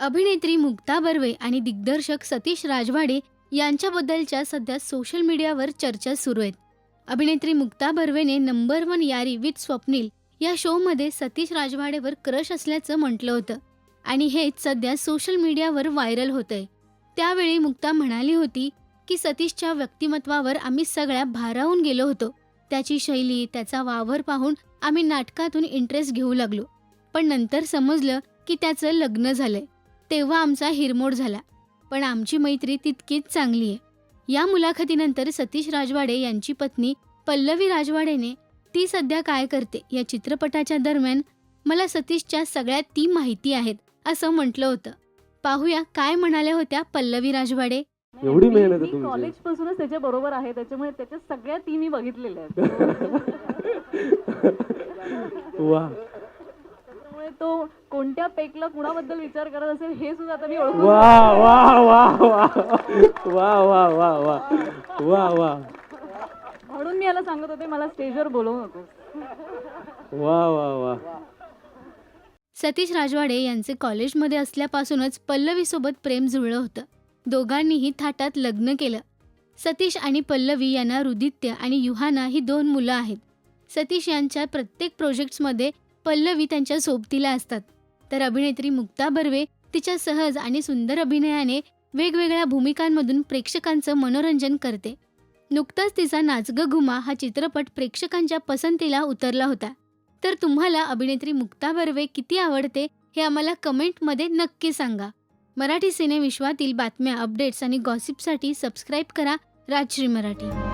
अभिनेत्री मुक्ता बर्वे आणि दिग्दर्शक सतीश राजवाडे यांच्याबद्दलच्या सध्या सोशल मीडियावर चर्चा सुरू आहेत. अभिनेत्री Mukta बर्वेने number one Yaari with Swapnil या शोमध्ये सतीश राजवाडेवर क्रश असल्याचं म्हटलं होतं आणि हेच सध्या सोशल मीडियावर व्हायरल होतंय. त्यावेळी मुक्ता म्हणाली होती की सतीशच्या व्यक्तिमत्वावर आम्ही सगळ्या भारावून गेलो होतो. त्याची शैली त्याचा वावर पाहून आम्ही नाटकातून इंटरेस्ट घेऊ लागलो. पण नंतर समजलं की त्याचं लग्न झालंय. तेव्हा आमचा हिरमोड झाला. पण आमची मैत्री तितकीच चांगली आहे. या मुलाखतीनंतर सतीश राजवाडे यांची पत्नी पल्लवी राजवाडेने ती सध्या काय करते या चित्रपटाच्या दरम्यान मला सतीशच्या सगळ्या ती माहिती आहेत असं म्हटलं होतं. पाहूया काय म्हणाल्या होत्या पल्लवी राजवाडे. एवढी मेहनत मी. कॉलेज पासूनच त्याच्या बरोबर आहे त्याच्यामुळे त्याच्या सगळ्या ती मी बघितलेल्या आहेत. वा. तो कोणत्या पेकला कुणाबद्दल विचार करत असेल हे सुद्धा आता मी ओळखू वा वा वा वा वा वा वा वा वा वा. म्हणून मी याला सांगत होते मला स्टेजवर बोलवू नको. वा वा वा. सतीश राजवाडे यांचे कॉलेजमध्ये असल्यापासूनच पल्लवीसोबत प्रेम जुळलं होतं. दोघांनीही थाटात लग्न केलं. सतीश आणि पल्लवी यांना रुदित्य आणि युहाना ही दोन मुलं आहेत. सतीश यांच्या प्रत्येक प्रोजेक्ट्समध्ये पल्लवी त्यांच्या सोबतीला असतात. तर अभिनेत्री मुक्ता बर्वे तिच्या सहज आणि सुंदर अभिनयाने वेगवेगळ्या भूमिकांमधून प्रेक्षकांचं मनोरंजन करते. नुकताच तिचा नाचग घुमा हा चित्रपट प्रेक्षकांच्या पसंतीला उतरला होता. तर तुम्हाला अभिनेत्री मुक्ता बर्वे किती आवडते हे आम्हाला कमेंटमध्ये नक्की सांगा. मराठी सिनेविश्वातील बातम्या अपडेट्स आणि गॉसिपसाठी सबस्क्राईब करा राजश्री मराठी.